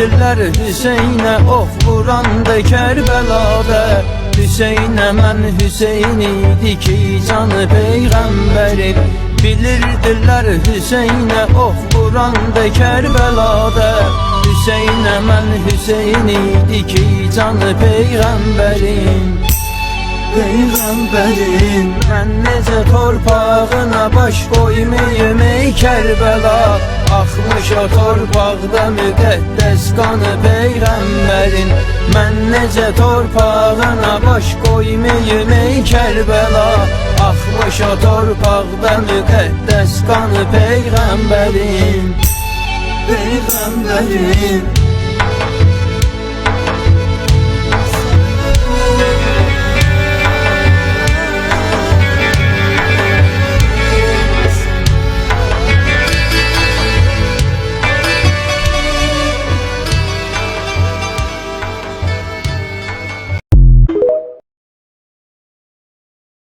Bilirdiler Hüseyin'e oh vurandı Kerbela'da Hüseyin'e men Hüseyin idi ki canı peygamberim Bilirdiler Hüseyin'e oh vurandı Kerbela'da Hüseyin'e men Hüseyin idi ki canı peygamberim Peygamberim Ben nece torpağına baş koymayım Akmış o torpaqda müqəddəs qanı Peyğəmbərin. Mən necə torpağına baş koymayım ey Kərbəla Akmış o torpaqda müqəddəs qanı Peyğəmbərin. Peyğəmbərin